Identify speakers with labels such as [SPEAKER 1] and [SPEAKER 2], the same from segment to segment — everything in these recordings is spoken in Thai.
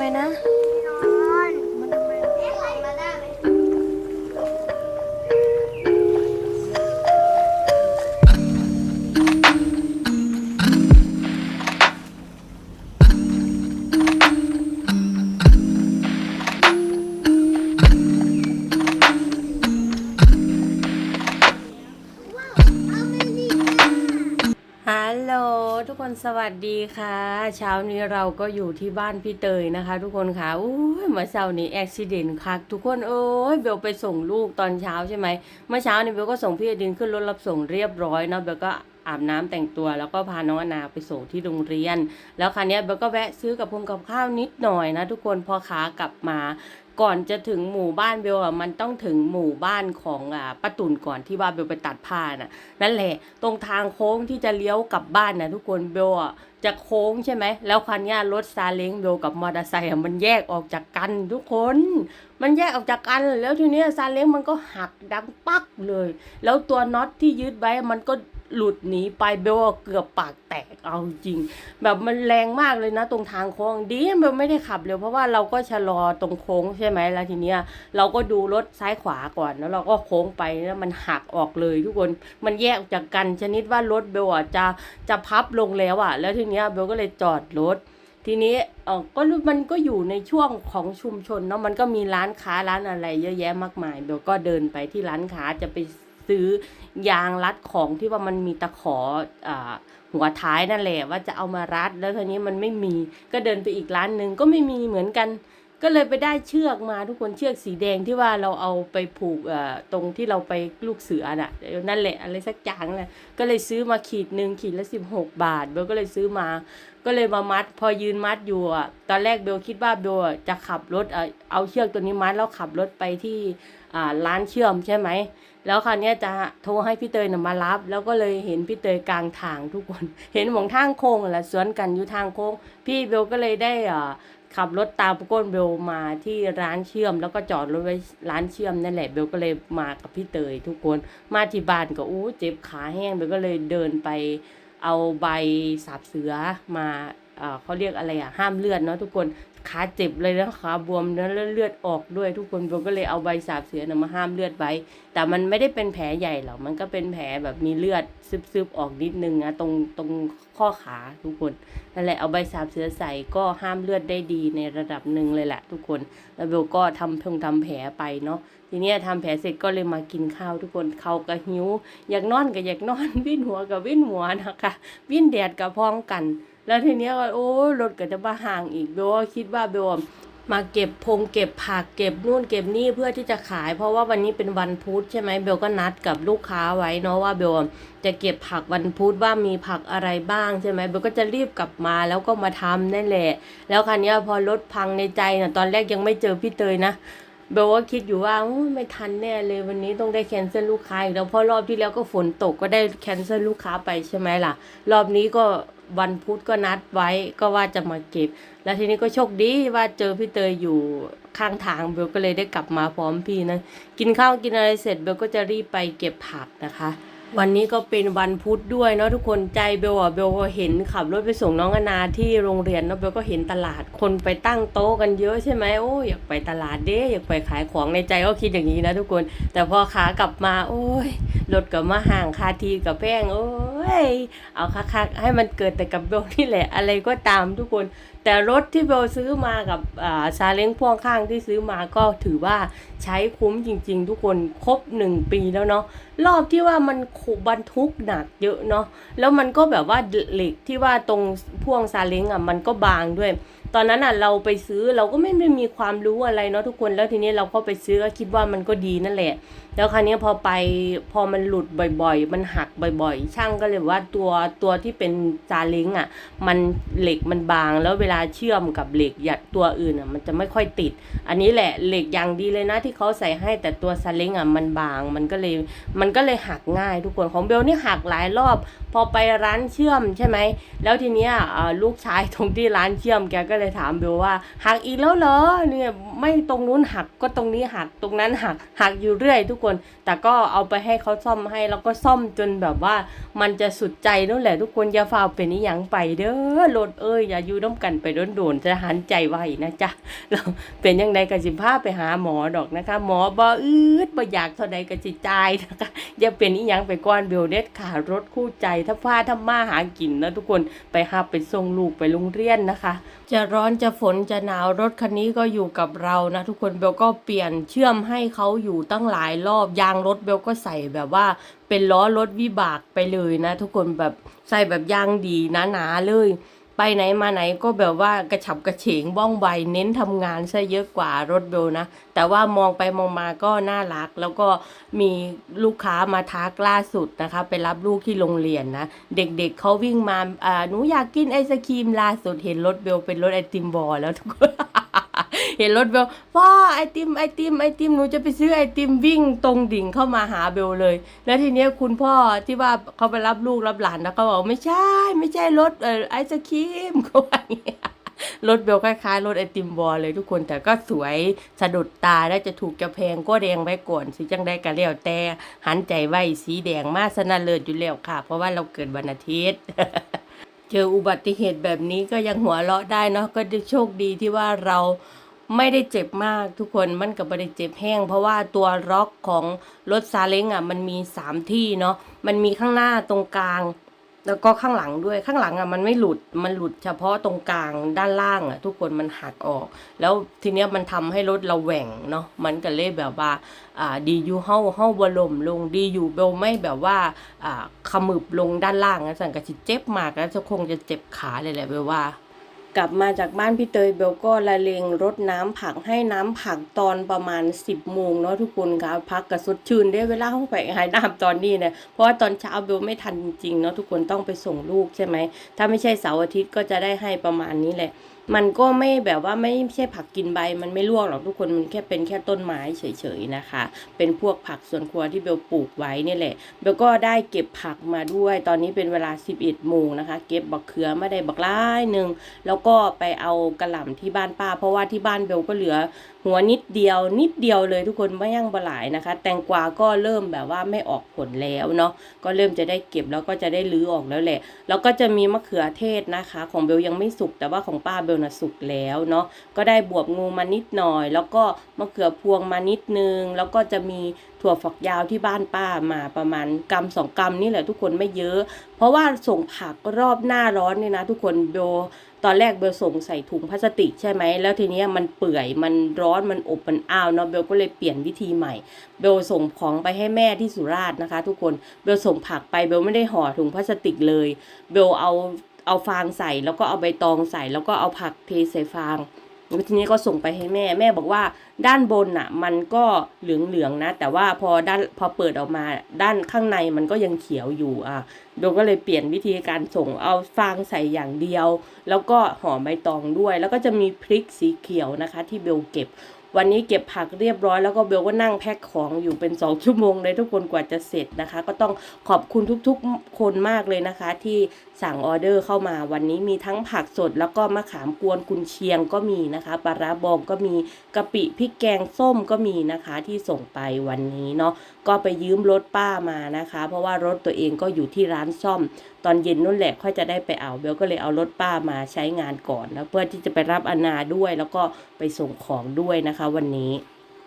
[SPEAKER 1] ไม วัสดีค่ะ เช้านี้เราก็อยู่ที่บ้านพี่เตยนะคะ ทุกคนค่ะอุ้ยเมื่อเช้านี้อุบิเหตุคักทุกคนโอ้ยเบลไปส่งลูกตอนเช้าใช่ไหมเมื่อเช้านี้เบลก็ส่งพี่อดินขึ้นรถรับส่งเรียบร้อยเนาะเบลก็อาบน้ำแต่งตัวแล้วก็พาน้องอนาไปส่งที่โรงเรียน แล้วคราวเนี้เบลก็แวะซื้อกับพงกับข้าวนิดหน่อยนะทุกคนพอขากลับมา ก่อนจะถึงหมู่บ้านเบลอะมันต้องถึงหมู่บ้านของอ่าป้าตุ่นก่อนที่ว่าเบลไปตัดผ้าน่ะนั่นแหละ ตรงทางโค้งที่จะเลี้ยวกลับบ้านนะทุกคนเบลอะจะโค้งใช่ไหม แล้วคันนี้รถซาเล้งเบลกับมอเตอร์ไซค์อะมันแยกออกจากกันทุกคน มันแยกออกจากกัน แล้วทีนี้ซาเล้งมันก็หักดังปักเลย แล้วตัวน็อตที่ยึดไว้มันก็ หลุดหนีไปเบลอะเกือบปากแตกเอาจริง แบบมันแรงมากเลยนะ ตรงทางโค้งดีเบลไม่ได้ขับเร็วเพราะว่าเราก็ชะลอตรงโค้งใช่ไหมแล้วทีเนี้ยเราก็ดูรถซ้ายขวาก่อนแล้วเราก็โค้งไปแล้วมันหักออกเลยทุกคนมันแยกจากกันชนิดว่ารถเบลอะจะจะพับลงแล้วอะ แล้วทีเนี้ยเบลก็เลยจอดรถทีนี้เออก็มันก็อยู่ในช่วงของชุมชนเนาะมันก็มีร้านค้าร้านอะไร เยอะแยะมากมายเบลก็เดินไปที่ร้านค้าจะไป ซื้อยางรัดของที่ว่ามันมีตะขออหัวท้ายนั่นแหละว่าจะเอามารัด แล้วทีนี้มันไม่มีก็เดินไปอีกร้านหนึ่งก็ไม่มีเหมือนกัน ก็เลยไปได้เชือกมาทุกคนเชือกสีแดงที่ว่าเราเอาไปผูกตรงที่เราไปลูกเสือน่ะนั่นแหละอะไรสักอย่างแหละก็เลยซื้อมาขีดหนึ่งขีดละสิบหกบาทเบลก็เลยซื้อมา ก็เลยมามัด พอยืนมัดอยู่อะตอนแรกเบลคิดว่าเบลจะขับรถเอาเชือกตัวนี้มัดแล้วขับรถไปที่ร้านเชื่อมใช่ไหม แล้วคราวนี้จะโทรให้พี่เตยนะมารับ แล้วก็เลยเห็นพี่เตยกลางทางทุกคน เห็นหมองทางโค้งแหละสวนกันอยู่ทางโค้ง พี่เบลก็เลยได้ขับรถตามก้นเบลมาที่ร้านเชื่อม แล้วก็จอดรถไว้ร้านเชื่อมนั่นแหละเบลก็เลยมากับพี่เตยทุกคนมาที่บ้านก็อู้เจ็บขาแห้งเบลก็เลยเดินไปเอาใบสาบเสือมาอเขาเรียกอะไรอะห้ามเลือดเนาะทุกคน ขาเจ็บเลยนะขาบวมแล้วเลือดออกด้วยทุกคนเบลก็เลยเอาใบสาบเสือนะมาห้ามเลือดไว้ แต่มันไม่ได้เป็นแผลใหญ่หรอกมันก็เป็นแผลแบบมีเลือดซึบๆออกนิดนึงนะตรงตรงข้อขาทุกคนนั่นแหละเอาใบสาบเสือใส่ก็ห้ามเลือดได้ดีในระดับหนึ่งเลยแหละ ทุกคนแล้วเบลก็ทำเพิ่งทำแผลไปเนาะทีนี้ทำแผลเสร็จก็เลยมากินข้าวทุกคนเขาก็หิว อยากนอนก็อยากนอนวิ่นหัวกับวิ่นหัวนะคะ วิ่นแดดกับพ้องกัน แล้วทีเนี้ยก็โอ้รถก็จะมาห่างอีกเบลก็คิดว่าเบลมาเก็บพงเก็บผักเก็บนู่นเก็บนี่เพื่อที่จะขาย เพราะว่าวันนี้เป็นวันพุธใช่ไหมเบลก็นัดกับลูกค้าไว้เนาะว่าเบลจะเก็บผักวันพุธว่ามีผักอะไรบ้างใช่ไหมเบลก็จะรีบกลับมาแล้วก็มาทำนั่นแหละ แล้วคราวเนี้พอรถพังในใจนะตอนแรกยังไม่เจอพี่เตยนะเบลว่าคิดอยู่ว่าไม่ทันแน่เลยวันนี้ต้องได้แคนเซิลลูกค้าอีกแล้วเพราะรอบที่แล้วก็ฝนตกก็ได้แคนเซิลลูกค้าไปใช่ไหมล่ะ รอบนี้ก็ วันพุธก็นัดไว้ก็ว่าจะมาเก็บ แล้วทีนี้ก็โชคดีว่าเจอพี่เตยอยู่ข้างทางเบลก็เลยได้กลับมาพร้อมพี่นะกินข้าวกินอะไรเสร็จเบลก็จะรีบไปเก็บผักนะคะ วันนี้ก็เป็นวันพุธด้วยเนาะทุกคนใจเบลอะเบลก็เห็นขับรถไปส่งน้องอนาที่โรงเรียนเนาะเบลก็เห็นตลาดคนไปตั้งโต๊ะกันเยอะใช่ไหมโอ้อยากไปตลาดเด้อยากไปขายของในใจก็คิดอย่างนี้นะทุกคน แต่พอขากลับมา โอ้ยรถกับมาห่างคาทีกับแป้งโอ้ยเอาคักๆให้มันเกิดแต่กับเบลนี่แหละ อะไรก็ตามทุกคน แต่รถที่เบลซื้อมากับอ่าซาเล้งพ่วงข้างที่ซื้อมาก็ถือว่าใช้คุ้มจริง ๆ ทุกคนครบหนึ่งปีแล้วเนาะรอบที่ว่ามันขุบรรทุกหนักเยอะเนาะแล้วมันก็แบบว่าเหล็กที่ว่าตรงพ่วงซาเล้งอะมันก็บางด้วยตอนนั้นอะเราไปซื้อเราก็ไม่ได้มีความรู้อะไรเนาะทุกคนแล้วทีนี้เราก็ไปซื้อก็คิดว่ามันก็ดีนั่นแหละแล้วคราวนี้พอไปพอมันหลุดบ่อยๆ มันหักบ่อยๆ ช่างก็เลยว่าตัวตัวที่เป็นซาเล้งอะ มันเหล็กมันบางแล้วเวลาเชื่อมกับเหล็กอย่างตัวอื่นอะ มันจะไม่ค่อยติด อันนี้แหละเหล็กอย่างดีเลยนะที่เขาใส่ให้แต่ตัวซาเล้งอะมันบาง มันก็เลยมันก็เลยหักง่ายทุกคนของเบลนี่หักหลายรอบ พอไปร้านเชื่อมใช่ไหมแล้วทีเนี้ยลูกชายตรงที่ร้านเชื่อมแกก็เลยถามเบลว่าหักอีกแล้วเหรอเนี่ยไม่ตรงนู้นหักก็ตรงนี้หักตรงนั้นหักหักอยู่เรื่อยทุกคน แต่ก็เอาไปให้เขาซ่อมให้แล้วก็ซ่อมจนแบบว่า มันจะสุดใจนั่นแหละทุกคนอย่าฝ่าเป็นนิหยังไปเด้อรถเอ้ยอย่าอยู่น้ำกันไปโดนๆจะหันใจไว้นะจ๊ะเราเป็นยังไงก็สิพาไปหาหมอดอกนะคะ หมอบ่อืดบ่อยากเท่าใดก็สิจ่ายนะคะอย่าเป็นอีหยังไปก่อนเบลเด็ดขารถคู่ใจถ้าพาถ้ามาหากินนะทุกคนไปหาไปส่งลูกไปโรงเรียนนะคะ จะร้อนจะฝนจะหนาวรถคันนี้ก็อยู่กับเรานะทุกคนเบลก็เปลี่ยนเชื่อมให้เขาอยู่ตั้งหลายรอบยางรถเบลก็ใส่แบบว่า เป็นล้อรถวิบากไปเลยนะ ทุกคนแบบใส่แบบยางดีหนาๆเลย ไปไหนมาไหนก็แบบว่ากระฉับกระเฉงบ้องใบเน้นทำงานซะเยอะกว่ารถเบลนะ แต่ว่ามองไปมองมาก็น่ารัก แล้วก็มีลูกค้ามาทักล่าสุดนะคะ ไปรับลูกที่โรงเรียนนะ เด็กๆเเขาวิ่งมาอ่าหนูอยากกินไอศครีมล่าสุดเห็นรถเบลเป็นรถไอติมบอลแล้วทุกคน เห็นรถเบลว้าไอติมไอติมไอติมหนูจะไปซื้อไอติมวิ่งตรงดิ่งเข้ามาหาเบลเลย แล้วทีเนี้ยคุณพ่อที่ว่าเขาไปรับลูกรับหลานแล้วเขาบอกไม่ใช่ ไม่ใช่รถเออไอศครีมเขาว่าอย่างเงี้ยรถเบลคล้ายๆรถไอติมบอลเลยทุกคนแต่ก็สวยสะดุดตาได้จะถูกจะแพงก็แดงไว้ก่อนสิจังได้กันแล้วแต่หันใจไว้สีแดงมาสนั่นเลิศอยู่แล้วค่ะ เพราะว่าเราเกิดวันอาทิตย์เจออุบัติเหตุแบบนี้ก็ยังหัวเราะได้เนาะก็โชคดีที่ว่าเรา ไม่ได้เจ็บมากทุกคนมันก็ไม่ได้เจ็บแห้ง เพราะว่าตัวล็อกของรถซาเล้งอะมันมีสามที่เนาะมันมีข้างหน้าตรงกลาง แล้วก็ข้างหลังด้วยข้างหลังอะมันไม่หลุดมันหลุดเฉพาะตรงกลางด้านล่างอะ ทุกคนมันหักออก แล้วทีเนี้ยมันทำให้รถเราแหว่งเนาะมันก็เลยแบบว่าอ่าดีอยู่เฮาเฮาบลมลงดีอยู่เบลไม่แบบว่าอ่าขมึบลงด้านล่างนะสั่นก็สิเจ็บมากแล้วจะคงจะเจ็บขาเลยแหละเบลว่า กลับมาจากบ้านพี่เตยเบลก็ละเลงรดน้ำผักให้น้ำผักตอนประมาณ 10โมงเนาะทุกคนครับพักกับสดชื่นได้เวลาเข้าไปหายน้ำตอนนี้เนี่ยเพราะว่าตอนเช้าเบลไม่ทันจริงเนาะทุกคนต้องไปส่งลูกใช่ไหมถ้าไม่ใช่เสาร์อาทิตย์ก็จะได้ให้ประมาณนี้แหละ มันก็ไม่แบบว่าไม่ใช่ผักกินใบ มันไม่ลวกหรอกทุกคนมันแค่เป็นแค่ต้นไม้เฉยๆนะคะ เป็นพวกผักสวนครัวที่เบลปลูกไว้นี่แหละเบลก็ได้เก็บผักมาด้วย ตอนนี้เป็นเวลา 11โมงนะคะ เก็บบักเขือมาได้บักร้ายหนึ่งแล้วก็ไปเอากระหล่ำที่บ้านป้า เพราะว่าที่บ้านเบลก็เหลือหัวนิดเดียวนิดเดียวเลยทุกคนไม่ยั่งบหลายนะคะ แตงกวาก็เริ่มแบบว่าไม่ออกผลแล้วเนาะก็เริ่มจะได้เก็บแล้วก็จะได้ลื้อออกแล้วแหละ แล้วก็จะมีมะเขือเทศนะคะ ของเบลยังไม่สุกแต่ว่าของป้าเบลนะสุกแล้วเนาะก็ได้บวบงูมานิดหน่อย แล้วก็มะเขือพวงมานิดนึง แล้วก็จะมีถั่วฝักยาวที่บ้านป้ามาประมาณกำสองกำนี่แหละทุกคนไม่เยอะ เพราะว่าส่งผักรอบหน้าร้อนเนี่ยนะ ทุกคนเบลตอนแรกเบลส่งใส่ถุงพลาสติกใช่ไหม แล้วทีนี้มันเปื่อย มันร้อน มันอบมันอ้าวเนาะ เบลก็เลยเปลี่ยนวิธีใหม่ เบลส่งของไปให้แม่ที่สุราษฎร์นะคะ ทุกคน เบลส่งผักไป เบลไม่ได้ห่อถุงพลาสติกเลย เบลเอา เอาฟางใส่ แล้วก็เอาใบตองใส่ แล้วก็เอาผักเทใส่ฟางแล้วทีนี้ก็ส่งไปให้แม่ แม่บอกว่าด้านบนน่ะ มันก็เหลืองๆนะ แต่ว่าพอด้านพอเปิดออกมาด้านข้างในมันก็ยังเขียวอยู่อะเบลก็เลยเปลี่ยนวิธีการส่งเอาฟางใส่อย่างเดียว แล้วก็ห่อใบตองด้วย แล้วก็จะมีพริกสีเขียวนะคะ ที่เบลเก็บ วันนี้เก็บผักเรียบร้อยแล้วก็เบลก็นั่งแพ็คของอยู่เป็นสองชั่วโมงเลยทุกคนกว่าจะเสร็จนะคะ ก็ต้องขอบคุณทุกๆคนมากเลยนะคะ ที่สั่งออเดอร์เข้ามาวันนี้มีทั้งผักสดแล้วก็มะขามกวนกุนเชียงก็มีนะคะปลาร้าบองก็มีกะปิพริกแกงส้มก็มีนะคะที่ส่งไปวันนี้เนาะก็ไปยืมรถป้ามานะคะ เพราะว่ารถตัวเองก็อยู่ที่ร้านซ่อม ตอนเย็นนู่นแหละค่อยจะได้ไปเอาเบลก็เลยเอารถป้ามาใช้งานก่อนแล้วเพื่อที่จะไปรับอนาด้วย แล้วก็ไปส่งของด้วยนะคะ วันนี้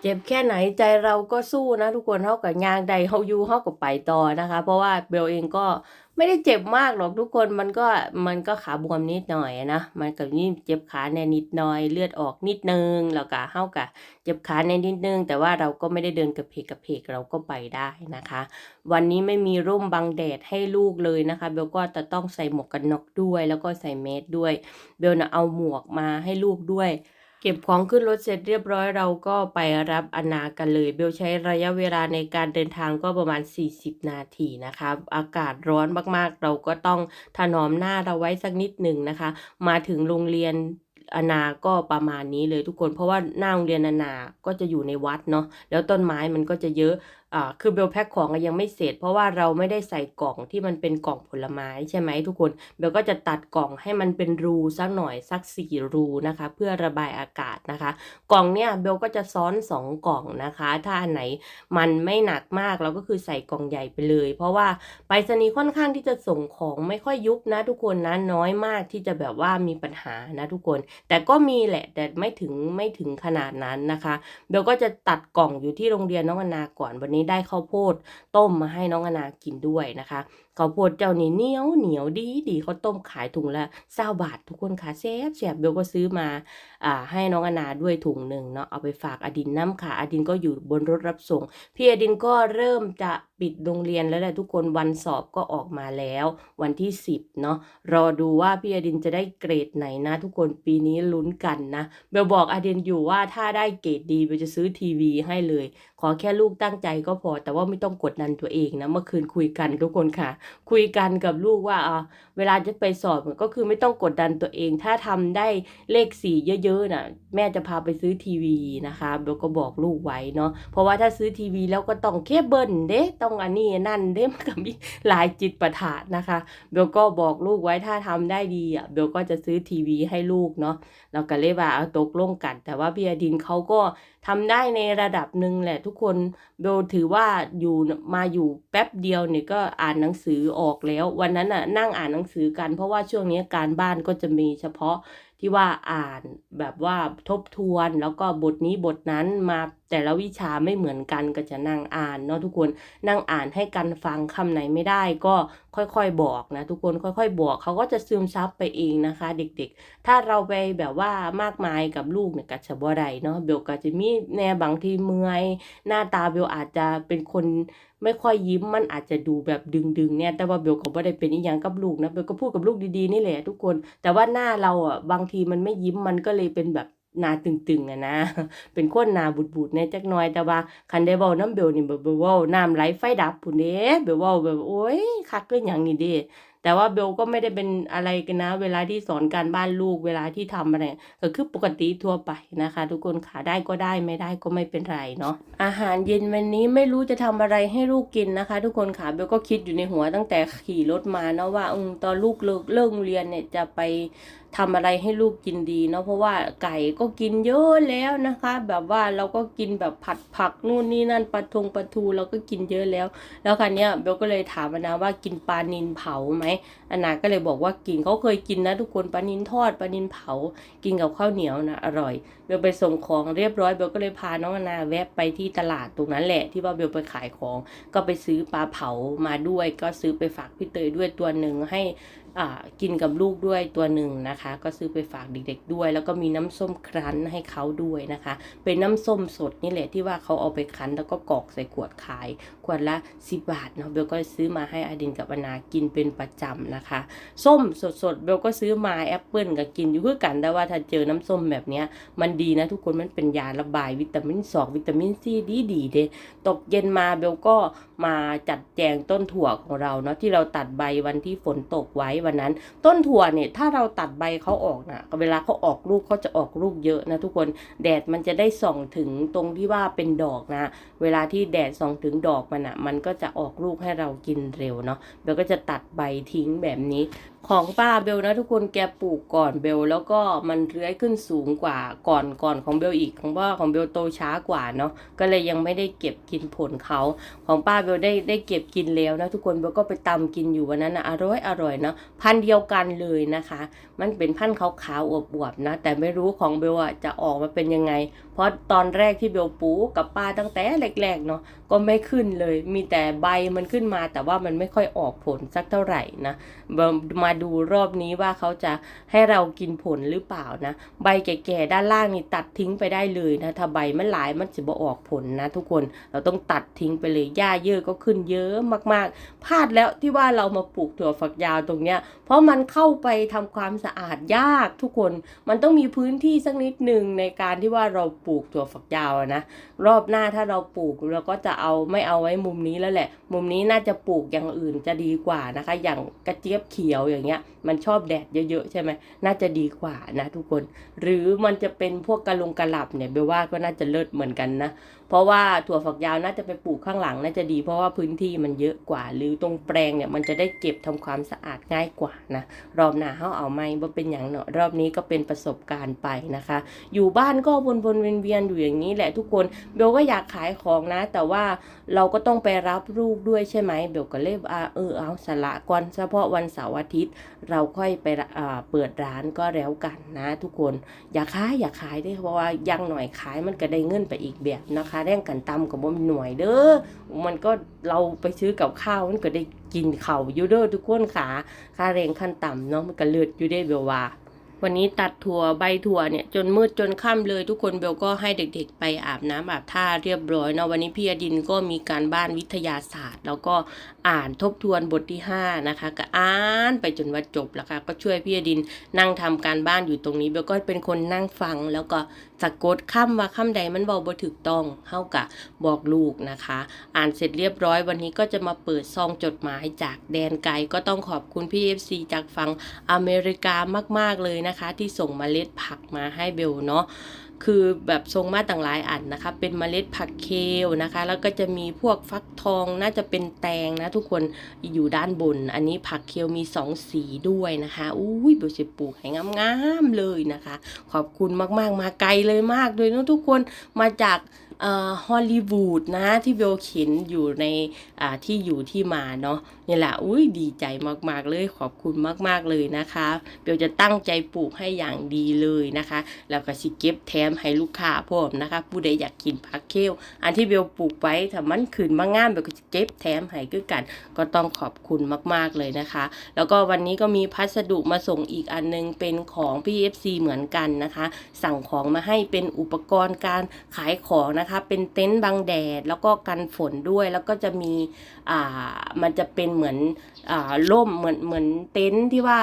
[SPEAKER 1] เจ็บแค่ไหนใจเราก็สู้นะทุกคนเท่ากับยางใดเฮาอยู่เฮากับไปต่อนะคะ เพราะว่าเบลเองก็ ไม่ได้เจ็บมากหรอกทุกคนมันก็มันก็ขาบวมนิดหน่อยนะมันกับนี่เจ็บขาแน่นิดหน่อยเลือดออกนิดนึงแล้วก็เฮากับเจ็บขาแน่นิดนึง แต่ว่าเราก็ไม่ได้เดินกระเพกกระเพกเราก็ไปได้นะคะ วันนี้ไม่มีร่มบังแดดให้ลูกเลยนะคะเบลก็จะต้องใส่หมวกกันน็อกด้วย แล้วก็ใส่เมสด้วยเบลนะเอาหมวกมาให้ลูกด้วย เก็บของขึ้นรถเสร็จเรียบร้อยเราก็ไปรับอนากันเลย เบลใช้ระยะเวลาในการเดินทางก็ประมาณ 40 นาทีนะคะ อากาศร้อนมากๆ เราก็ต้องถนอมหน้าเราไว้สักนิดหนึ่งนะคะ มาถึงโรงเรียนอนาก็ประมาณนี้เลยทุกคน เพราะว่าหน้าโรงเรียนอนาก็จะอยู่ในวัดเนาะแล้วต้นไม้มันก็จะเยอะ อ่าคือเบลแพ็คของยังไม่เสร็จ เพราะว่าเราไม่ได้ใส่กล่องที่มันเป็นกล่องผลไม้ใช่ไหมทุกคนเบลก็จะตัดกล่องให้มันเป็นรูสักหน่อยสักสี่รูนะคะ เพื่อระบายอากาศนะคะ กล่องเนี่ยเบลก็จะซ้อนสองกล่องนะคะ ถ้าอันไหนมันไม่หนักมากเราก็คือใส่กล่องใหญ่ไปเลย เพราะว่าไปรษณีย์ค่อนข้างที่จะส่งของไม่ค่อยยุบนะ ทุกคนนะน้อยมากที่จะแบบว่ามีปัญหานะทุกคน แต่ก็มีแหละแต่ไม่ถึงไม่ถึงขนาดนั้นนะคะเบลก็จะตัดกล่องอยู่ที่โรงเรียนน้องอนาก่อนวันนี้ได้ข้าวโพดต้มมาให้น้องอนากินด้วยนะคะข้าวโพดเจ้านี่เหนียวเหนียวดีดีเขาต้มขายถุงละเศร้าบาททุกคนค่ะแซ่บแซ่บเบลก็ซื้อมาอ่าให้น้องอนาด้วยถุงหนึ่งเนาะเอาไปฝากอดินน้ำค่ะ อดินก็อยู่บนรถรับส่ง พี่อดินก็เริ่มจะปิดโรงเรียนแล้วแหละทุกคนวันสอบก็ออกมาแล้ว วันที่ 10เนาะรอดูว่าพี่อดินจะได้เกรดไหนนะ ทุกคนปีนี้ลุ้นกันนะเบลบอกอเดนอยู่ว่าถ้าได้เกรดดีเบลจะซื้อทีวีให้เลย ขอแค่ลูกตั้งใจก็พอแต่ว่าไม่ต้องกดดันตัวเองนะเมื่อคืนคุยกันทุกคนค่ะคุยกันกับลูกว่าอ่าเวลาจะไปสอบก็คือไม่ต้องกดดันตัวเอง ถ้าทำได้เลขสี่เยอะๆน่ะ แม่จะพาไปซื้อทีวีนะคะเบลก็บอกลูกไว้เนาะเพราะว่าถ้าซื้อทีวีแล้วก็ต้องเคเบิลเด้ต้องอันนี้นั่นเด้มันก็มีหลายจิตประทานนะคะเบลก็บอกลูกไว้ถ้าทำได้ดีอะเบลก็จะซื้อทีวีให้ลูกเนาะเราก็เลยว่าเอาตกลงกัน แต่ว่าพี่อดินเขาก็ทำได้ในระดับหนึ่งแหละทุกคนเบลถือว่าอยู่มาอยู่แป๊บเดียวเนี่ยก็อ่านหนังสือออกแล้ว วันนั้นน่ะนั่งอ่านหนังสือกัน เพราะว่าช่วงนี้การบ้านก็จะมีเฉพาะที่ว่าอ่านแบบว่าทบทวนแล้วก็บทนี้บทนั้นมาแต่ละวิชาไม่เหมือนกันก็จะนั่งอ่านเนาะทุกคนนั่งอ่านให้กันฟังคำไหนไม่ได้ก็ค่อยๆบอกนะทุกคนค่อย ๆ บอกเขาก็จะซึมซับไปเองนะคะ เด็กๆ ถ้าเราไปแบบว่ามากมายกับลูกเนี่ยก็จะบ่ได้เนาะเบลก็จะมีแนวบางทีเมื่อยหน้าตาเบลอาจจะเป็นคน ไม่ค่อยยิ้มมันอาจจะดูแบบดึงๆเนี่ยแต่ว่าเบลก็ไม่ได้เป็นอีหยังกับลูกนะเบลก็พูดกับลูกดีๆนี่แหละทุกคน แต่ว่าหน้าเราอะบางทีมันไม่ยิ้มมันก็เลยเป็นแบบหนาตึงๆอะนะ เป็นคนหนาบูดๆในจักน้อยแต่ว่าคันได้เว้าน้ำเบลนี่แบบเบลว้าน้ำไหลไฟดับปุ่นเด้เบลเว้าแบบโอ๊ยคักก็อย่างนี่เด้ แต่ว่าเบลก็ไม่ได้เป็นอะไรกันนะ เวลาที่สอนการบ้านลูกเวลาที่ทำอะไรก็คือปกติทั่วไปนะคะ ทุกคนขาได้ก็ได้ไม่ได้ก็ไม่เป็นไรเนาะอาหารเย็นวันนี้ไม่รู้จะทำอะไรให้ลูกกินนะคะ ทุกคนขาเบลก็คิดอยู่ในหัวตั้งแต่ขี่รถมาเนาะว่าอตอนลูกเลิกเลิกโรงเรียนเนี่ยจะไป ทำอะไรให้ลูกกินดีเนาะเพราะว่าไก่ก็กินเยอะแล้วนะคะ แบบว่าเราก็กินแบบผัดผักนู่นนี่นั่นปลาทงปลาทูเราก็กินเยอะแล้ว แล้วครั้เนี้ยเบลก็เลยถามอนาว่ากินปลานินเผาไหมอนาก็เลยบอกว่ากินเขาเคยกินนะทุกคนปลานินทอดปลานินเผา กินกับข้าวเหนียวนะอร่อยเบลไปส่งของเรียบร้อยเบลก็เลยพาน้องอนาแวะไปที่ตลาดตรงนั้นแหละ ที่ว่าเบลไปขายของ ก็ไปซื้อปลาเผามาด้วย ก็ซื้อไปฝากพี่เตยด้วยตัวหนึ่งให้ กินกับลูกด้วยตัวหนึ่งนะคะ ก็ซื้อไปฝากเด็กๆด้วย แล้วก็มีน้ำส้มครั้นให้เขาด้วยนะคะ เป็นน้ำส้มสดนี่แหละที่ว่าเขาเอาไปคั้นแล้วก็กรอกใส่ขวดขาย ขวดละ10บาทเนาะเบลก็ซื้อมาให้อดินกับอนากินเป็นประจำนะคะ ส้มสดๆเบลก็ซื้อมาแอปเปิลก็กินอยู่คือกันแต่ว่าถ้าเจอน้ำส้มแบบนี้มันดีนะทุกคนมันเป็นยาระบายวิตามินสองวิตามินซีดีดีเดตกเย็นมาเบลก็มาจัดแจงต้นถั่วของเราเนาะที่เราตัดใบวันที่ฝนตกไว้วันนั้น ต้นถั่วเนี่ยถ้าเราตัดใบเขาออกนะเวลาเขาออกลูกเขาจะออกลูกเยอะนะทุกคนแดดมันจะได้ส่องถึงตรงที่ว่าเป็นดอกนะ เวลาที่แดดส่องถึงดอกมันอะ่ะมันก็จะออกลูกให้เรากินเร็วเนาะเราก็จะตัดใบทิ้งแบบนี้ ของป้าเบลนะทุกคนแกปลูกก่อนเบลแล้วก็มันเลื้อยขึ้นสูงกว่าก่อนก่อนของเบลอีกของว่าของเบลโตช้ากว่าเนาะก็เลยยังไม่ได้เก็บกินผลเขาของป้าเบลได้ได้เก็บกินแล้วนะทุกคนเบลก็ไปตำกินอยู่วันนั้นนะอร่อยอร่อยเนาะพันเดียวกันเลยนะคะ มันเป็นพันขาวๆอวบๆนะ แต่ไม่รู้ของเบลอะจะออกมาเป็นยังไง เพราะตอนแรกที่เบลปลูกกับป้าตั้งแต่แรกๆเนาะก็ไม่ขึ้นเลย มีแต่ใบมันขึ้นมา แต่ว่ามันไม่ค่อยออกผลสักเท่าไหร่นะเบลมาดูรอบนี้ว่าเขาจะให้เรากินผลหรือเปล่านะ ใบแก่ๆด้านล่างนี่ตัดทิ้งไปได้เลยนะถ้าใบมันหลายมันจะบ่ออกผลนะ ทุกคนเราต้องตัดทิ้งไปเลยหญ้าเยอะก็ขึ้นเยอะมากๆพลาดแล้วที่ว่าเรามาปลูกถั่วฝักยาวตรงเนี้ย เพราะมันเข้าไปทำความสะอาดยากทุกคน มันต้องมีพื้นที่สักนิดหนึ่งในการที่ว่าเราปลูกถั่วฝักยาวนะรอบหน้าถ้าเราปลูกเราก็จะเอาไม่เอาไว้มุมนี้แล้วแหละ มุมนี้น่าจะปลูกอย่างอื่นจะดีกว่านะคะ อย่างกระเจี๊ยบเขียวอย่างอย่างเงี้ยมันชอบแดดเยอะๆใช่ไหมน่าจะดีกว่านะทุกคน หรือมันจะเป็นพวกกระลงกระหลับเนี่ยเบลว่าก็น่าจะเลิศเหมือนกันนะ เพราะว่าถั่วฝักยาวน่าจะไปปลูกข้างหลังน่าจะดี เพราะว่าพื้นที่มันเยอะกว่า หรือตรงแปลงเนี่ยมันจะได้เก็บทำความสะอาดง่ายกว่านะรอบหน้าเขาเอาไม่ว่าเป็นอย่างเนาะรอบนี้ก็เป็นประสบการณ์ไปนะคะ อยู่บ้านก็วนๆเวียนๆอยู่อย่างนี้แหละทุกคนเบลก็อยากขายของนะ แต่ว่าเราก็ต้องไปรับลูกด้วยใช่ไหมเบลก็เลยอ่าเออเอาสละก่อนเฉพาะวันเสาร์อาทิตย์ เราค่อยไปเปิดร้านก็แล้วกันนะ ทุกคนอย่าขายอย่าขายด้อเพราะว่ายังหน่อยขายมันก็ได้เงินไปอีกแบบนะคะแรงกันตำกับบ่หน่วยเด้อมันก็เราไปซื้อกับข้าวมันก็ได้กินเข่าอยู่เด้อทุกคนขาค่าแรงขั้นต่ำเนาะมันก็เลือดอยู่ได้เบลว่า วันนี้ตัดถั่วใบถั่วเนี่ยจนมืดจนค่ำเลยทุกคนเบลก็ให้เด็กๆ ไปอาบน้ำอาบท่าเรียบร้อยเนาะวันนี้พี่อดินก็มีการบ้านวิทยาศาสตร์ แล้วก็อ่านทบทวนบทที่ 5 นะคะ ก็อ่านไปจนว่าจบแล้วค่ะก็ช่วยพี่อดินนั่งทำการบ้านอยู่ตรงนี้เบลก็เป็นคนนั่งฟังแล้วก็สะกดค่ำว่าค่ำใดมันบอกบ่ถูกต้องเฮากะบบอกลูกนะคะ อ่านเสร็จเรียบร้อยวันนี้ก็จะมาเปิดซองจดหมายจากแดนไกลก็ต้องขอบคุณพี่ FC จากฝั่งอเมริกามาก ๆเลยนะคะที่ส่งมเมล็ดผักมาให้เบลเนาะคือแบบทรงมาต่างหลายอันนะคะ เป็นเมล็ดผักเคลนะคะ แล้วก็จะมีพวกฟักทองน่าจะเป็นแตงนะทุกคนอยู่ด้านบน อันนี้ผักเคลมีสองสีด้วยนะคะอุ้ยเบลจะปลูกให้งามๆเลยนะคะ ขอบคุณมากๆ มาไกลเลยมากเลยนะทุกคนมาจาก ฮอลลีวูดนะที่เบลเข็นอยู่ในที่อยู่ที่มาเนาะนี่แหละอุ้ยดีใจมากๆเลยขอบคุณมากๆเลยนะคะเบลจะตั้งใจปลูกให้อย่างดีเลยนะคะ แล้วก็สิเก็บแถมให้ลูกค้าพร้อมนะคะ ผู้ใดอยากกินผักเคลอันที่เบลปลูกไว้ถ้ามันขึ้นมางามเบลก็จะเก็บแถมให้คือกัน ก็ต้องขอบคุณมากๆเลยนะคะ แล้วก็วันนี้ก็มีพัสดุมาส่งอีกอันนึงเป็นของ PFC เหมือนกันนะคะ สั่งของมาให้เป็นอุปกรณ์การขายของนะคะ เป็นเต็นท์บังแดดแล้วก็กันฝนด้วยแล้วก็จะมีอ่ามันจะเป็นเหมือนอ่าร่มเหมือนเหมือนเต็นท์ที่ว่า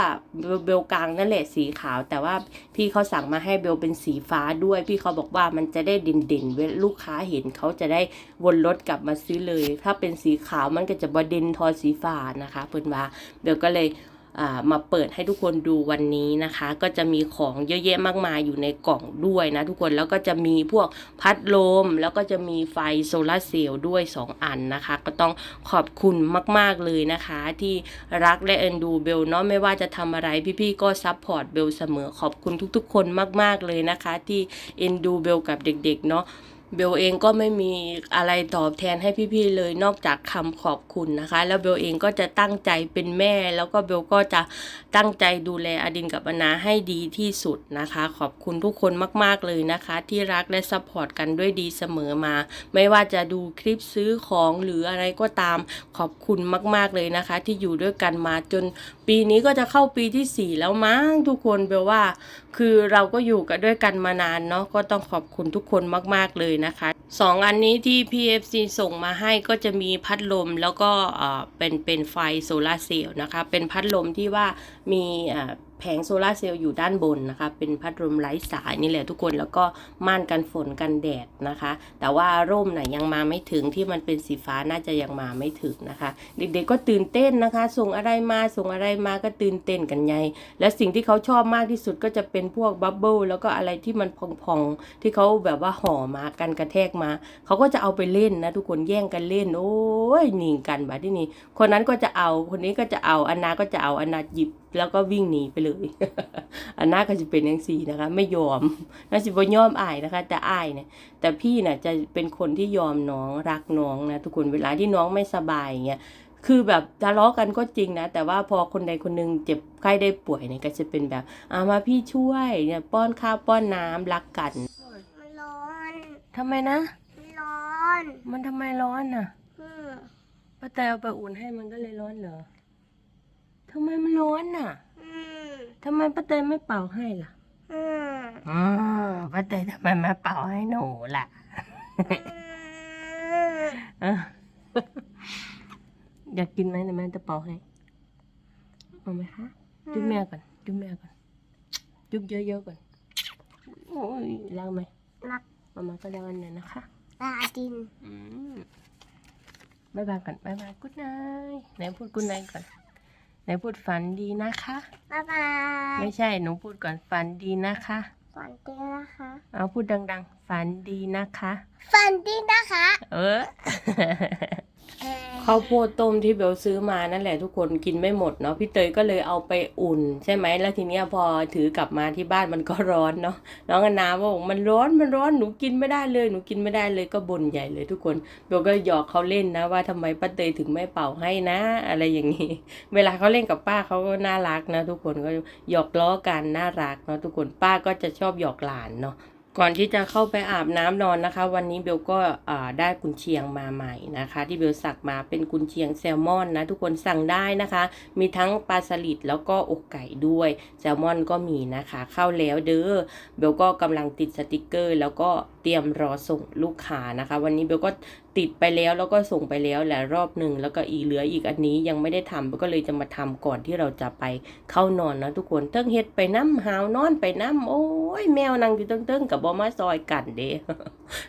[SPEAKER 1] เบลกลางนั่นแหละสีขาว แต่ว่าพี่เขาสั่งมาให้เบลเป็นสีฟ้าด้วย พี่เขาบอกว่ามันจะได้เด่นๆเวลาลูกค้าเห็นเขาจะได้วนรถกลับมาซื้อเลย ถ้าเป็นสีขาวมันก็จะบเด่นทอสีฟ้านะคะเพิ่นว่าเบลก็เลย มาเปิดให้ทุกคนดูวันนี้นะคะ ก็จะมีของเยอะแยะมากมายอยู่ในกล่องด้วยนะทุกคนแล้วก็จะมีพวกพัดลม แล้วก็จะมีไฟโซลาเซลล์ด้วย 2 อันนะคะ ก็ต้องขอบคุณมาก ๆ เลยนะคะ ที่รักและเอ็นดูเบลเนาะไม่ว่าจะทำอะไรพี่ๆก็ซัพพอร์ตเบลเสมอขอบคุณทุกๆ คนมาก ๆ เลยนะคะ ที่เอ็นดูเบลกับเด็ก ๆ เนาะ เบลเองก็ไม่มีอะไรตอบแทนให้พี่ๆเลยนอกจากคำขอบคุณนะคะ แล้วเบลเองก็จะตั้งใจเป็นแม่ แล้วก็เบลก็จะตั้งใจดูแลอดินกับอนาให้ดีที่สุดนะคะ ขอบคุณทุกคนมากๆเลยนะคะ ที่รักและซัพพอร์ตกันด้วยดีเสมอมา ไม่ว่าจะดูคลิปซื้อของหรืออะไรก็ตามขอบคุณมาก ๆเลยนะคะ ที่อยู่ด้วยกันมาจน ปีนี้ก็จะเข้าปีที่สี่แล้วมั้งทุกคนเบลว่า คือเราก็อยู่กันด้วยกันมานานเนาะก็ต้องขอบคุณทุกคนมาก ๆ เลยนะคะสองอันนี้ที่ PFC ส่งมาให้ก็จะมีพัดลมแล้วก็เป็นเป็นไฟโซลาเซลล์นะคะ เป็นพัดลมที่ว่ามีอ่า แผงโซลาร์เซลล์อยู่ด้านบนนะคะ เป็นพัดลมไร้สายนี่แหละทุกคนแล้วก็ม่านกันฝนกันแดดนะคะ แต่ว่าร่มไหนะยังมาไม่ถึงที่มันเป็นสีฟ้าน่าจะยังมาไม่ถึงนะคะ เด็กๆก็ตื่นเต้นนะคะ ส่งอะไรมาส่งอะไรมาก็ตื่นเต้นกันไงและสิ่งที่เขาชอบมากที่สุดก็จะเป็นพวกบับเบิลแล้วก็อะไรที่มันพองๆที่เขาแบบว่าห่อมากันกระแทกมา เขาก็จะเอาไปเล่นนะ ทุกคนแย่งกันเล่น โอ้ยหนีกันบัดที่นี่คนนั้นก็จะเอาคนนี้ก็จะเอาอันนาก็จะเอาอันนาหยิบแล้วก็วิ่งหนีไปเลยอันนาก็จะเป็นอย่างสี่นะคะ ไม่ยอมน่าสิบ่ยอมอายนะคะ แต่อายเนี่ยแต่พี่น่ะจะเป็นคนที่ยอมน้องรักน้องนะทุกคนเวลาที่น้องไม่สบายอย่างเงี้ยคือแบบทะเลาะกันก็จริงนะ แต่ว่าพอคนใดคนหนึงเจ็บไข้ได้ป่วยเนี่ยก็จะเป็นแบบอามาพี่ช่วยเนี่ยป้อนข้าวป้อนน้ำรักกัน
[SPEAKER 2] มันร้อน
[SPEAKER 1] ทำไมนะ
[SPEAKER 2] มันร้อน
[SPEAKER 1] มันทำไมร้อนน่ะ
[SPEAKER 2] อืม
[SPEAKER 1] ป้าแตวไปอุ่นให้มันก็เลยร้อนเหรอทำไมมันร้อนน่ะ
[SPEAKER 2] อืม
[SPEAKER 1] ทำไมป้าแตวไม่เป่าให้ล่ะ
[SPEAKER 2] อืม
[SPEAKER 1] อ๋อป้าแตวทำไมไม่เป่าให้หนูล่ะเอออยากกินไหมเดี๋ยวแม่จะเป่าให้เอาไหมคะจุ๊บแม่ก่อนจุ๊บแม่ก่อนจุ๊บเยอะๆก่อนโอ้ยรักไหม
[SPEAKER 2] รัก
[SPEAKER 1] มามาก็รักกันหน่อยนะคะ
[SPEAKER 2] ตาดิน
[SPEAKER 1] อืมบายบายก่อนบายบายกุ๊ดไนท์ไหนพูดกุ๊ดไนท์ก่อนไห นพูดฝันดีนะคะ
[SPEAKER 2] บ๊ายบาย
[SPEAKER 1] ไม่ใช่หนูพูดก่อนฝันดีนะคะ
[SPEAKER 2] ฝันดีนะคะ
[SPEAKER 1] เอาพูดดัง ๆ ฝันดีนะคะ
[SPEAKER 2] ฝันดีนะคะ
[SPEAKER 1] เออ ข้าวโพดต้มที่เบลซื้อมานั่นแหละทุกคนกินไม่หมดเนาะพี่เตยก็เลยเอาไปอุ่น ใช่ไหมแล้วทีเนี้ยพอถือกลับมาที่บ้านมันก็ร้อนเนาะน้องอนนาบอกมันร้อนมันร้อนหนูกินไม่ได้เลยหนูกินไม่ได้เลยก็บ่นใหญ่เลยทุกคนเบลก็หยอกเขาเล่นนะว่าทำไมป้าเตยถึงไม่เป่าให้นะ อะไรอย่างนี้เวลาเขาเล่นกับป้าเขาก็น่ารักนะ ทุกคนก็หยอกล้อกันน่ารักเนาะทุกคนป้าก็จะชอบหยอกหลานเนาะ ก่อนที่จะเข้าไปอาบน้ำนอนนะคะ วันนี้เบลก็ได้กุนเชียงมาใหม่นะคะ ที่เบลสั่งมาเป็นกุนเชียงแซลมอนนะทุกคนสั่งได้นะคะ มีทั้งปลาสลิดแล้วก็อกไก่ด้วยแซลมอนก็มีนะคะ เข้าแล้วเด้อเบลก็กำลังติดสติกเกอร์ แล้วก็เตรียมรอส่งลูกค้านะคะ วันนี้เบลก็ติดไปแล้วแล้วก็ส่งไปแล้วแหละรอบหนึ่งแล้วก็อีเหลืออีกอันนี้ยังไม่ได้ทำเบลก็เลยจะมาทำก่อนที่เราจะไปเข้านอนนะทุกคนเติ้งเฮ็ดไปน้ำหาวนอนไปน้ำโอ้ยแมวนั่งอยู่เติ้งๆกับบอมาซอยกันเด้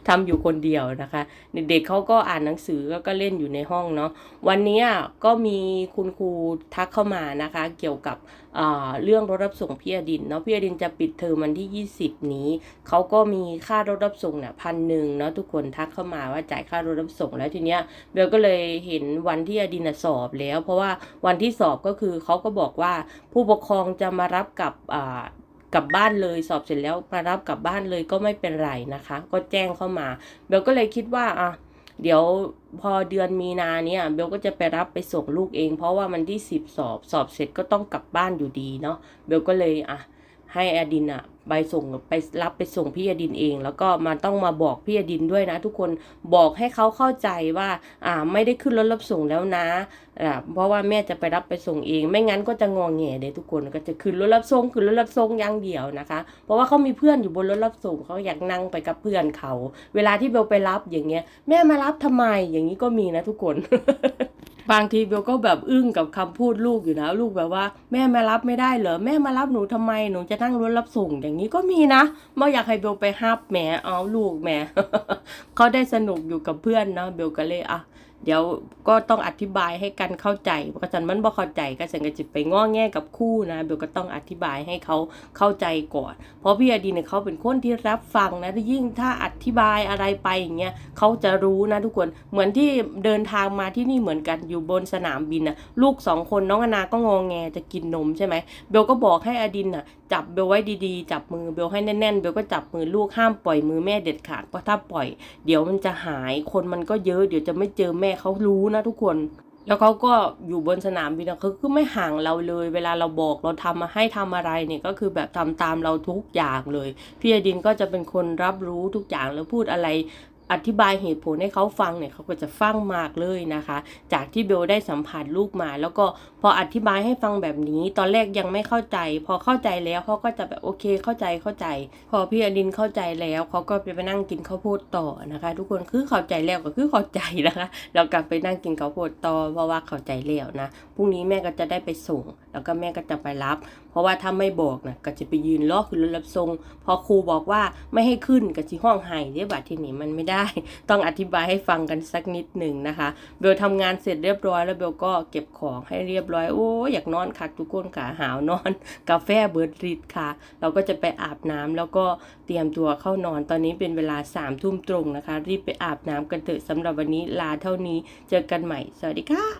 [SPEAKER 1] ทำอยู่คนเดียวนะคะเด็กเขาก็อ่านหนังสือแล้วก็เล่นอยู่ในห้องเนาะวันนี้ก็มีคุณครูทักเข้ามานะคะ เกี่ยวกับ เรื่องรถรับส่งพี่อดินเนาะพี่อดินจะปิดเทอมวันที่ 20 นี้เขาก็มีค่ารถรับส่งเนี่ยพันหนึ่งเนาะทุกคนทักเข้ามาว่าจ่ายค่ารถรับส่งแล้วทีเนี้ยเบลก็เลยเห็นวันที่อดินสอบแล้ว เพราะว่าวันที่สอบก็คือเขาก็บอกว่าผู้ปกครองจะมารับกับอ่ากลับบ้านเลยสอบเสร็จแล้วมารับกลับบ้านเลยก็ไม่เป็นไรนะคะ ก็แจ้งเข้ามาเบลก็เลยคิดว่าอะ เดี๋ยวพอเดือนมีนาเนี่ยเบลก็จะไปรับไปส่งลูกเอง เพราะว่ามันที่สิบสอบสอบเสร็จก็ต้องกลับบ้านอยู่ดีเนาะเบลก็เลยอะให้อดินอะไปส่งไปรับไปส่งพี่อดินเอง แล้วก็มาต้องมาบอกพี่อดินด้วยนะ ทุกคนบอกให้เขาเข้าใจว่าอ่าไม่ได้ขึ้นรถรับส่งแล้วนะอ่าเพราะว่าแม่จะไปรับไปส่งเอง ไม่งั้นก็จะงองแงเด้ทุกคนก็จะขึ้นรถรับส่งขึ้นรถรับส่งอย่างเดียวนะคะ เพราะว่าเขามีเพื่อนอยู่บนรถรับส่งเขาอยากนั่งไปกับเพื่อนเขา เวลาที่เบลไปรับอย่างเงี้ย แม่มารับทำไมอย่างนี้ก็มีนะทุกคนบางทีเบลก็แบบอึ้งกับคำพูดลูกอยู่นะลูกแบบว่า แม่มารับไม่ได้เหรอแม่มารับหนูทำไมหนูจะนั่งรถรับส่งอย่างอย่างนี้ก็มีนะไม่อยากให้เบลไปฮับแหมเอาลูกแหมเขาได้สนุกอยู่กับเพื่อนเนาะเบลก็เลยอะ เดี๋ยวก็ต้องอธิบายให้กันเข้าใจเพราะฉันมันบ่เข้าใจก็ฉันก็จิไปง้อแง่กับคู่นะเบลก็ต้องอธิบายให้เขาเข้าใจก่อน เพราะพี่อดีเนี่ยเขาเป็นคนที่รับฟังนะยิ่งถ้าอธิบายอะไรไปอย่างเงี้ยเขาจะรู้นะทุกคนเหมือนที่เดินทางมาที่นี่เหมือนกันอยู่บนสนามบินนะลูกสองคนน้องอนาก็งองแงจะกินนมใช่ไหมเบลก็บอกให้อดินน่ะจับเบลไว้ดีๆ จับมือเบลให้แน่นๆเบลก็จับมือลูกห้ามปล่อยมือแม่เด็ดขาดเพราะถ้าปล่อย เดี๋ยวมันจะหายคนมันก็เยอะเดี๋ยวจะไม่เจอแม่เขารู้นะทุกคน แล้วเขาก็อยู่บนสนามบินนะคือคือไม่ห่างเราเลย เวลาเราบอกเราทำมาให้ทำอะไรเนี่ยก็คือแบบทำตามเราทุกอย่างเลย พี่อดินก็จะเป็นคนรับรู้ทุกอย่างแล้วพูดอะไร อธิบายเหตุผลให้เขาฟังเนี่ยเขาก็จะฟังมากเลยนะคะ จากที่เบลได้สัมผัสลูกมา แล้วก็พออธิบายให้ฟังแบบนี้ ตอนแรกยังไม่เข้าใจ พอเข้าใจแล้วเขาก็จะแบบโอเคเข้าใจเข้าใจ พอพี่อดินเข้าใจแล้วเขาก็ไปนั่งกินข้าวโพดต่อนะคะ ทุกคนคือเข้าใจแล้วก็คือเข้าใจนะคะ เรากลับไปนั่งกินข้าวโพดต่อเพราะว่าเข้าใจแล้วนะพรุ่งนี้แม่ก็จะได้ไปส่งแล้วก็แม่ก็จะไปรับ เพราะว่าถ้าไม่บอกนะก็จะไปยืนรอคือรถรับส่งพอครูบอกว่าไม่ให้ขึ้นกับที่ห้องไห้เดี๋ยบัดทีนี้มันไม่ได้ ต้องอธิบายให้ฟังกันสักนิดหนึ่งนะคะ เบลทำงานเสร็จเรียบร้อยแล้วเบลก็เก็บของให้เรียบร้อยโอ้อยากนอนคักทุกคนขาหาวนอน กาแฟเบิร์ดริดค่ะ เราก็จะไปอาบน้ำแล้วก็เตรียมตัวเข้านอนตอนนี้เป็นเวลาสามทุ่มตรงนะคะ รีบไปอาบน้ำกันเถอะสำหรับวันนี้ลาเท่านี้ เจอกันใหม่ สวัสดีค่ะ